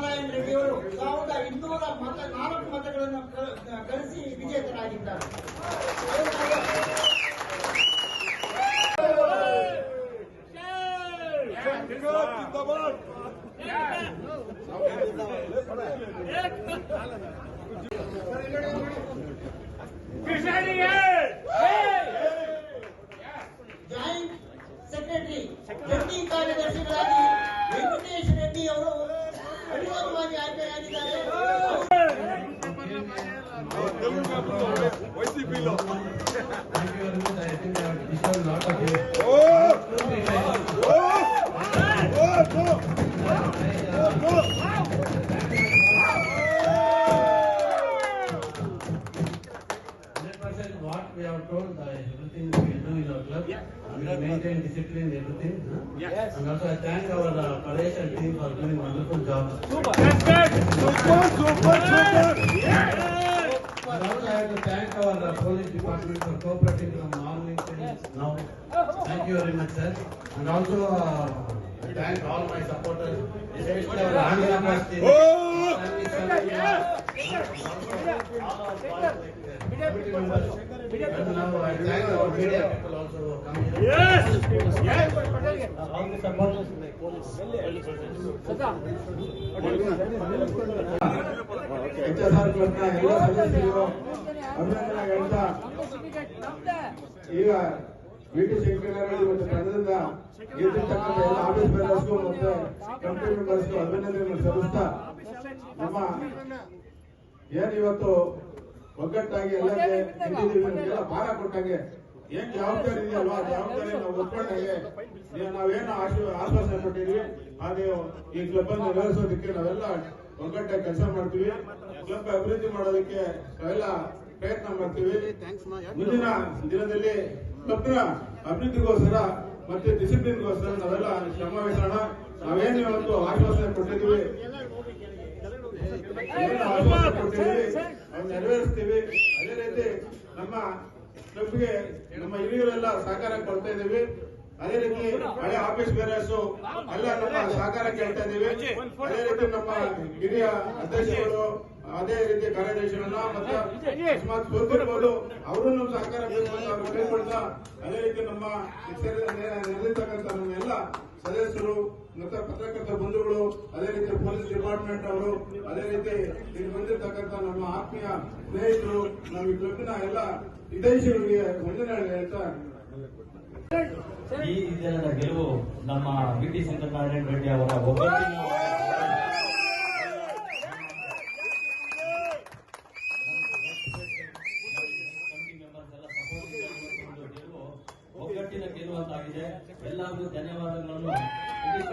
ನಾರಾಯಣ ರೆಡ್ಡಿ ಅವರು ಸಾವಿರದ ಇನ್ನೂರ ಮತ ನಾಲ್ಕು ಮತಗಳನ್ನು ಕ- ಗಳಿಸಿ ವಿಜೇತರಾಗಿದ್ದಾರೆ ಜಾಯಿಂಟ್ ಸೆಕ್ರೆಟರಿ ಜಂಟಿ ಕಾರ್ಯದರ್ಶಿಗಳಾಗಿ you. ఓ ఓ ఓ ఓ what we have told, uh, everything we do in our club, yeah. we will maintain discipline, everything. Huh? Yes. And also I thank our uh, Paresh team for doing wonderful job. Super. That's good. Super, super, super. Yes. And also I have to thank our uh, police department for cooperating from all till yes. now. Thank you very much, sir. And also uh, I thank all my supporters, especially our Anandapur team. Oh! Thank you, sir. Yeah. Yeah. Yeah. Yeah. Yeah. Yeah. Yeah. Yeah. Our B T ಈಗ ಶಂಕರನಾರಾಯಣ ಮತ್ತು ತಂಡದಿಂದ ಎಲ್ಲ office ಮೆಂಬರ್ಸ್ಗೂ ಮತ್ತೆ committee ಮೆಂಬರ್ಸ್ಗೂ ಅಭಿನಂದನೆಗಳನ್ನು ಸಲ್ಲಿಸ್ತಾ ನಮ್ಮ ಏನ್ ಇವತ್ತು ಒಗ್ಗಟ್ಟಾಗಿ ಎಲ್ಲ ಭಾರ ಕೊಟ್ಟಂಗೆ. ಏನ್ ಜವಾಬ್ದಾರಿ ಇದೆಯಲ್ವಾ? ಜವಾಬ್ದಾರಿ ನಾವು ಒಪ್ಕೊಂಡಂಗೆ ನೀವು ನಾವೇನು ಆಶ್ವ ಆಶ್ವಾಸನೆ ಕೊಟ್ಟಿದ್ವಿ. ಅದೇ ಈ ಕ್ಲಬ್ ಅನ್ನು ನೆರವೇರಿಸೋದಕ್ಕೆ ನಾವೆಲ್ಲ ಒಗ್ಗಟ್ಟಾಗಿ ಕೆಲಸ ಮಾಡ್ತೀವಿ. ಕ್ಲಬ್ ಅಭಿವೃದ್ಧಿ ಮಾಡೋದಕ್ಕೆ ನಾವೆಲ್ಲ ಪ್ರಯತ್ನ ಮಾಡ್ತೀವಿ. ಮುಂದಿನ ದಿನದಲ್ಲಿ ಕ್ಲಬ್ನ ಅಭಿವೃದ್ಧಿಗೋಸ್ಕರ ಮತ್ತೆ ಡಿಸಿಪ್ಲಿನ್ಗೋಸ್ಕರ ನಾವೆಲ್ಲ ಶ್ರಮ ವಹಿಸೋಣ. ನಾವೇನು ಇವತ್ತು ಆಶ್ವಾಸನೆ ಕೊಟ್ಟಿದ್ವಿ ಏನು ಆಶ್ವಾಸನೆ ಕೊಟ್ಟಿದ್ದೀವಿ ಅದನ್ನ ನೆರವೇರಿಸ್ತೀವಿ ಅದೇ ರೀತಿ ನಮ್ಮ ಕ್ಲಬ್ಗೆ ನಮ್ಮ ಹಿರಿಯರೆಲ್ಲ ಸಹಕಾರ ಕೊಡ್ತಾ ಇದ್ದೀವಿ. ಅದೇ ರೀತಿ ಹಳೆ ಆಫೀಸ್ ಬೇರೆಸ್ ಎಲ್ಲ ನಮ್ಮ ಸಹಕಾರ ಕೇಳ್ತಾ ಇದ್ದೀವಿ. ಅದೇ ರೀತಿ ನಮ್ಮ ಹಿರಿಯ ಅಧ್ಯಕ್ಷರು, ಅದೇ ರೀತಿ ಕಾರ್ಯದರ್ಶಿಗಳನ್ನ ಮತ್ತೆ ಅಕಸ್ಮಾತ್ ಸೋತಿರ್ಬೋದು ಅವರು ನಮ್ಮ ಸಹಕಾರ ಕೇಳ್ಕೊಳ್ತಾ ಅದೇ ರೀತಿ ನಮ್ಮ ನೆರೆದಿರ್ತಕ್ಕಂಥ ನಮ್ಮ ಎಲ್ಲ ಸದಸ್ಯರು, ಮತ್ತೆ ಪತ್ರಕರ್ತ ಬಂಧುಗಳು, ಅದೇ ರೀತಿ ಪೊಲೀಸ್ ಡಿಪಾರ್ಟ್ಮೆಂಟ್ ಅವರು, ಅದೇ ರೀತಿ ಇಲ್ಲಿ ಬಂದಿರತಕ್ಕಂಥ ಆತ್ಮೀಯ ಸ್ನೇಹಿತರು ನಮ್ಮ ಈ ಕ್ಲಬ್ನ ಎಲ್ಲ ಹಿತೈಷಿಗಳಿಗೆ ವಂದನೆ ಹೇಳ್ತಾ ಈ ದಿನದ ಗೆಲುವು ನಮ್ಮ ಬಿ ಟಿ ಸತ್ಯನಾರಾಯಣ ರೆಡ್ಡಿ ಅವರ ಒಗ್ಗಟ್ಟಿನ ಕಮಿಟಿ ಮೆಂಬರ್ಸ್ ಎಲ್ಲ ಸಪೋರ್ಟ್ ಒಂದು ಗೆಲುವು ಒಗ್ಗಟ್ಟಿನ ಗೆಲುವು ಅಂತಾಗಿದೆ ಎಲ್ಲರಿಗೂ ಧನ್ಯವಾದಗಳನ್ನು ವಿ